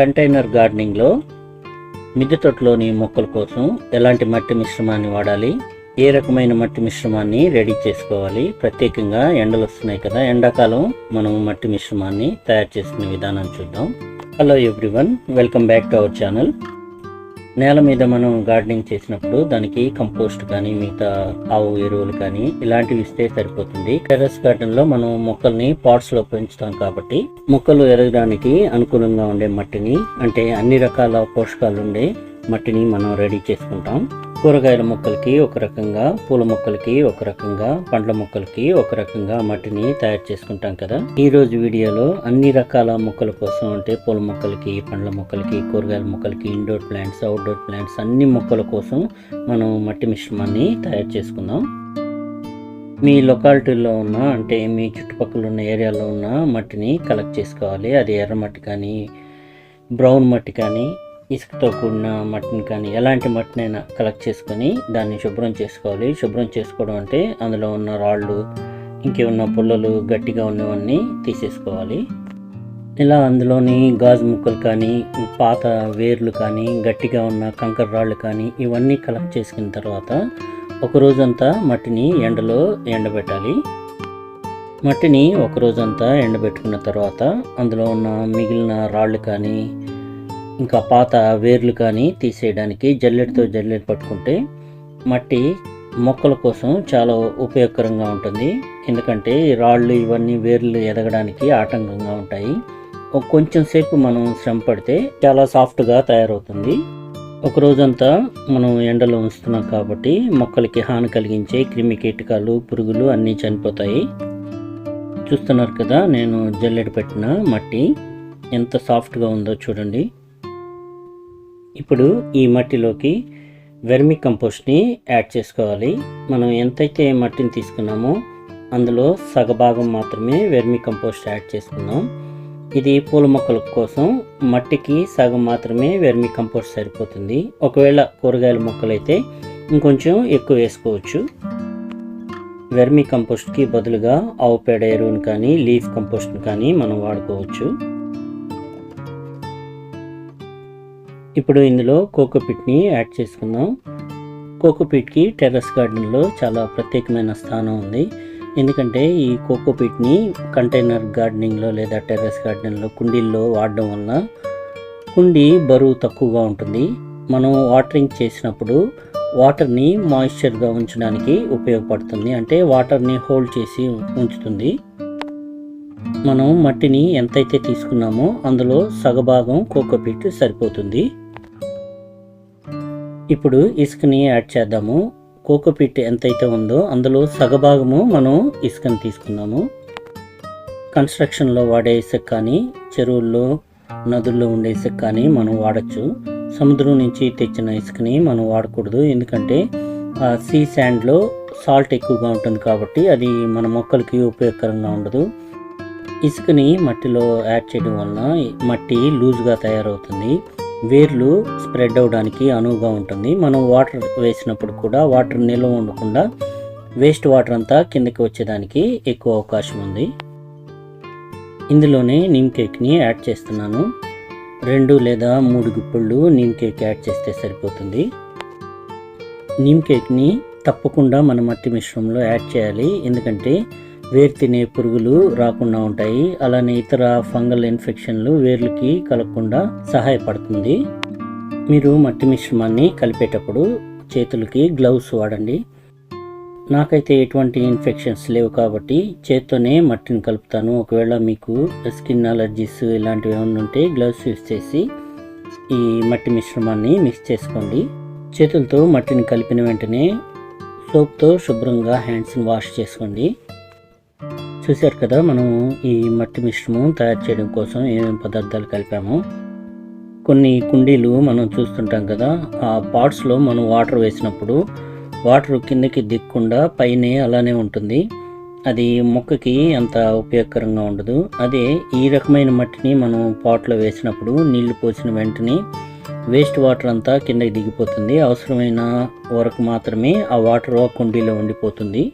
Container గార్డెనింగ్లో మిద్దె తొట్టులోని మొక్కల కోసం ఎలాంటి మట్టి మిశ్రమాన్ని వాడాలి? ఏ రకమైన మట్టి మిశ్రమాన్ని రెడీ చేసుకోవాలి? ప్రత్యేకంగా ఎండలు వస్తున్నాయి కదా ఎండాకాలం మనం మట్టి మిశ్రమాన్ని తయారు చేసుకునే విధానం చూద్దాం. Hello everyone welcome back to our channel నేల మీద మనం గార్డెనింగ్ చేసినప్పుడు దానికి కంపోస్ట్ కానీ మిగతా ఆవు ఎరువులు కానీ ఇలాంటివి ఇస్తే సరిపోతుంది. టెర్రస్ గార్డెన్లో మనం మొక్కల్ని పాట్స్లో పెంచుతాం కాబట్టి మొక్కలు ఎరగడానికి అనుకూలంగా ఉండే మట్టిని అంటే అన్ని రకాల పోషకాలు ఉండే మట్టిని మనం రెడీ చేసుకుంటాం. కూరగాయల మొక్కలకి ఒక రకంగా పూల మొక్కలకి ఒక రకంగా పండ్ల మొక్కలకి ఒక రకంగా మట్టిని తయారు చేసుకుంటాం కదా. ఈ రోజు వీడియోలో అన్ని రకాల మొక్కల కోసం అంటే పూల మొక్కలకి పండ్ల మొక్కలకి కూరగాయల మొక్కలకి ఇండోర్ ప్లాంట్స్ అవుట్డోర్ ప్లాంట్స్ అన్ని మొక్కల కోసం మనం మట్టి మిశ్రమాన్ని తయారు చేసుకుందాం. మీ లొకాలిటీలో ఉన్న అంటే మీ చుట్టుపక్కల ఉన్న ఏరియాలో ఉన్న మట్టిని కలెక్ట్ చేసుకోవాలి. అది ఎర్ర మట్టి కానీ బ్రౌన్ మట్టి కానీ ఇసుకతో కూడిన మటన్ కానీ ఎలాంటి మట్టినైనా కలెక్ట్ చేసుకొని దాన్ని శుభ్రం చేసుకోవాలి. శుభ్రం చేసుకోవడం అంటే అందులో ఉన్న రాళ్ళు ఇంకేమున్న పుల్లలు గట్టిగా ఉన్నవన్నీ తీసేసుకోవాలి. ఇలా అందులోని గాజు ముక్కలు కానీ పాత వేర్లు కానీ గట్టిగా ఉన్న కంకర రాళ్ళు కానీ ఇవన్నీ కలెక్ట్ చేసుకున్న తర్వాత ఒక రోజంతా మట్టిని ఎండలో ఎండబెట్టాలి. మట్టిని ఒక రోజంతా ఎండబెట్టుకున్న తర్వాత అందులో ఉన్న మిగిలిన రాళ్ళు కానీ ఇంకా పాత వేర్లు కానీ తీసేయడానికి జల్లెడతో జల్లెడ పట్టుకుంటే మట్టి మొక్కల కోసం చాలా ఉపయోగకరంగా ఉంటుంది. ఎందుకంటే రాళ్ళు ఇవన్నీ వేర్లు ఎదగడానికి ఆటంకంగా ఉంటాయి. కొంచెం సేపు మనం శ్రమ పడితే చాలా సాఫ్ట్గా తయారవుతుంది. ఒక రోజంతా మనం ఎండలో ఉంచుతున్నాం కాబట్టి మొక్కలకి హాని కలిగించే క్రిమి కీటకాలు పురుగులు అన్నీ చనిపోతాయి. చూస్తున్నారు కదా నేను జల్లెడ పెట్టిన మట్టి ఎంత సాఫ్ట్గా ఉందో చూడండి. ఇప్పుడు ఈ మట్టిలోకి వెర్మి కంపోస్ట్ని యాడ్ చేసుకోవాలి. మనం ఎంతైతే మట్టిని తీసుకున్నామో అందులో సగభాగం మాత్రమే వెర్మి కంపోస్ట్ యాడ్ చేసుకుందాం ఇది పూల మొక్కల కోసం మట్టికి సగం మాత్రమే వెర్మి కంపోస్ట్ సరిపోతుంది. ఒకవేళ కూరగాయల మొక్కలైతే ఇంకొంచెం ఎక్కువ వేసుకోవచ్చు. వెర్మి కంపోస్ట్కి బదులుగా ఆవు పేడ ఎరువును కానీ లీఫ్ కంపోస్ట్ని కానీ మనం వాడుకోవచ్చు. ఇప్పుడు ఇందులో కోకోపిట్ని యాడ్ చేసుకుందాం. కోకోపీట్కి టెర్రస్ గార్డెన్లో చాలా ప్రత్యేకమైన స్థానం ఉంది. ఎందుకంటే ఈ కోకోపీట్ని కంటైనర్ గార్డెనింగ్లో లేదా టెర్రస్ గార్డెన్లో కుండీల్లో వాడడం వల్ల కుండీ బరువు తక్కువగా ఉంటుంది. మనం వాటరింగ్ చేసినప్పుడు వాటర్ని మాయిశ్చర్గా ఉంచడానికి ఉపయోగపడుతుంది. అంటే వాటర్ని హోల్డ్ చేసి ఉంచుతుంది. మనం మట్టిని ఎంతైతే తీసుకున్నామో అందులో సగభాగం కోకోపీట్ సరిపోతుంది. ఇప్పుడు ఇసుకని యాడ్ చేద్దాము. కోకోపీట్ ఎంతైతే ఉందో అందులో సగభాగము మనం ఇసుకని తీసుకున్నాము. కన్స్ట్రక్షన్లో వాడే ఇసుక కానీ చెరువుల్లో నదుల్లో ఉండే ఇసుక కానీ మనం వాడచ్చు. సముద్రం నుంచి తెచ్చిన ఇసుకని మనం వాడకూడదు. ఎందుకంటే ఆ సీ శాండ్లో సాల్ట్ ఎక్కువగా ఉంటుంది కాబట్టి అది మన మొక్కలకి ఉపయోగకరంగా ఉండదు. ఇసుకని మట్టిలో యాడ్ చేయడం వలన మట్టి లూజ్గా తయారవుతుంది. వేర్లు స్ప్రెడ్ అవడానికి అనువుగా ఉంటుంది. మనం వాటర్ వేసినప్పుడు కూడా వాటర్ నిల్వ ఉండకుండా వేస్ట్ వాటర్ అంతా కిందకి వచ్చేదానికి ఎక్కువ అవకాశం ఉంది. ఇందులోనే నీమ్ కేక్ని యాడ్ చేస్తున్నాను. రెండు లేదా మూడు గుప్పిళ్ళు నీమ్ కేక్ యాడ్ చేస్తే సరిపోతుంది. నీమ్ కేక్ని తప్పకుండా మన మట్టి మిశ్రమంలో యాడ్ చేయాలి. ఎందుకంటే వేరు తినే పురుగులు రాకుండా ఉంటాయి. అలానే ఇతర ఫంగల్ ఇన్ఫెక్షన్లు వేర్లకి కలగకుండా సహాయపడుతుంది. మీరు మట్టి మిశ్రమాన్ని కలిపేటప్పుడు చేతులకి గ్లౌస్ వాడండి. నాకైతే ఎటువంటి ఇన్ఫెక్షన్స్ లేవు కాబట్టి చేత్తోనే మట్టిని కలుపుతాను. ఒకవేళ మీకు స్కిన్ అలర్జీస్ ఇలాంటివి ఏమైనా ఉంటే గ్లౌస్ యూస్ చేసి ఈ మట్టి మిశ్రమాన్ని మిక్స్ చేసుకోండి. చేతులతో మట్టిని కలిపిన వెంటనే సోప్తో శుభ్రంగా హ్యాండ్స్ని వాష్ చేసుకోండి. చూశారు కదా మనం ఈ మట్టి మిశ్రమం తయారు చేయడం కోసం ఏమేమి పదార్థాలు కలిపామో. కొన్ని కుండీలు మనం చూస్తుంటాం కదా ఆ పాట్స్లో మనం వాటర్ వేసినప్పుడు వాటర్ కిందకి దిక్కుండా పైనే అలానే ఉంటుంది. అది మొక్కకి అంత ఉపయోగకరంగా ఉండదు. అదే ఈ రకమైన మట్టిని మనం పాట్లో వేసినప్పుడు నీళ్ళు పోసిన వెంటనే వేస్ట్ వాటర్ అంతా కిందకి దిగిపోతుంది. అవసరమైన వరకు మాత్రమే ఆ వాటర్ ఆ కుండీలో ఉండిపోతుంది.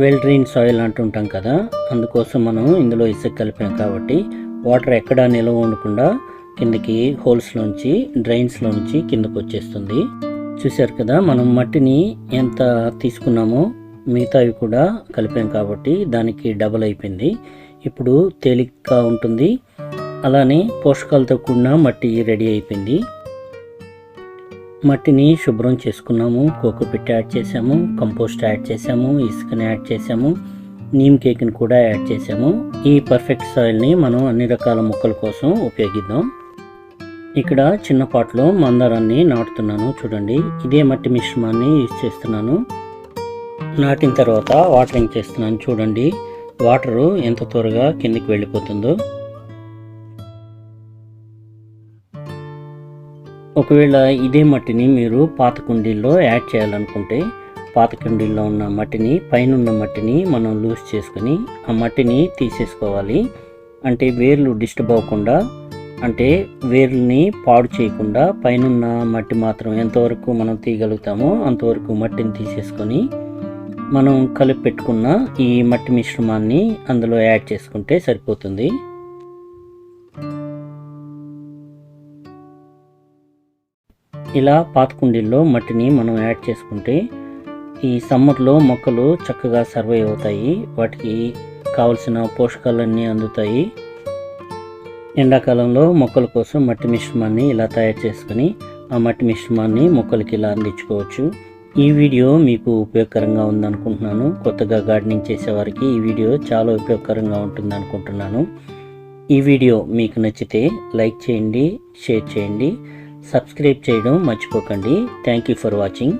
వెల్ డ్రైన్ సాయిల్ అంటుంటాం కదా అందుకోసం మనం ఇందులో ఇసుక కలిపాం కాబట్టి వాటర్ ఎక్కడా నిల్వ ఉండకుండా కిందకి హోల్స్లోంచి డ్రైన్స్లోంచి కిందకు వచ్చేస్తుంది. చూశారు కదా మనం మట్టిని ఎంత తీసుకున్నామో మిగతావి కూడా కలిపాం కాబట్టి దానికి డబల్ అయిపోయింది. ఇప్పుడు తేలిగ్గా ఉంటుంది. అలానే పోషకాలతో కూడిన మట్టి రెడీ అయిపోయింది. మట్టిని శుభ్రం చేసుకున్నాము కోకోపిట్ యాడ్ చేసాము కంపోస్ట్ యాడ్ చేసాము ఇసుకని యాడ్ చేసాము నీమ్ కేక్ని కూడా యాడ్ చేసాము ఈ పర్ఫెక్ట్ సాయిల్ని మనం అన్ని రకాల మొక్కల కోసం ఉపయోగిద్దాం. ఇక్కడ చిన్న పాట్లో మందారాన్ని నాటుతున్నాను చూడండి. ఇదే మట్టి మిశ్రమాన్ని యూజ్ చేస్తున్నాను. నాటిన తర్వాత వాటరింగ్ చేస్తున్నాను చూడండి. వాటరు ఎంత త్వరగా కిందికి వెళ్ళిపోతుందో. ఒకవేళ ఇదే మట్టిని మీరు పాత కుండీల్లో యాడ్ చేయాలనుకుంటే పాత కుండీల్లో ఉన్న మట్టిని పైన ఉన్న మట్టిని మనం లూజ్ చేసుకుని ఆ మట్టిని తీసేసుకోవాలి. అంటే వేర్లు డిస్టర్బ్ అవ్వకుండా అంటే వేర్లని పాడు చేయకుండా పైనున్న మట్టి మాత్రం ఎంతవరకు మనం తీయగలుగుతామో అంతవరకు మట్టిని తీసేసుకొని మనం కలిపి పెట్టుకున్న ఈ మట్టి మిశ్రమాన్ని అందులో యాడ్ చేసుకుంటే సరిపోతుంది. ఇలా పాత కుండీల్లో మట్టిని మనం యాడ్ చేసుకుంటే ఈ సమ్మర్లో మొక్కలు చక్కగా సర్వే అవుతాయి వాటికి కావలసిన పోషకాలన్నీ అందుతాయి. ఎండాకాలంలో మొక్కల కోసం మట్టి మిశ్రమాన్ని ఇలా తయారు చేసుకుని ఆ మట్టి మిశ్రమాన్ని మొక్కలకి ఇలా అందించుకోవచ్చు. ఈ వీడియో మీకు ఉపయోగకరంగా ఉందనుకుంటున్నాను. కొత్తగా గార్డెనింగ్ చేసేవారికి ఈ వీడియో చాలా ఉపయోగకరంగా ఉంటుంది అనుకుంటున్నాను ఈ వీడియో మీకు నచ్చితే లైక్ చేయండి షేర్ చేయండి. సబ్స్క్రైబ్ చేయడం మర్చిపోకండి. Thank you for watching